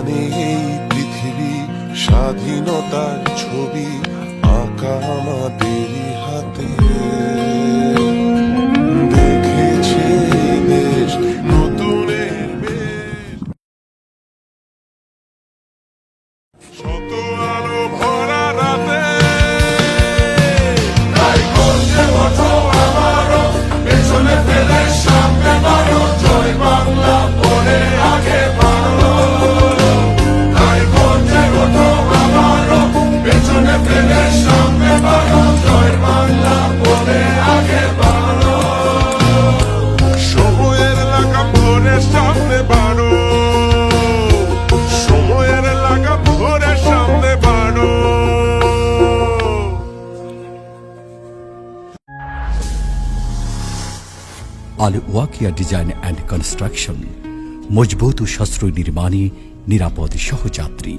টানে এই পৃথিবী স্বাধীনতার ছবি। Al Waqia design and construction মজবুত ও সাশ্রয় নির্মাণে নিরাপদ সহযাত্রী।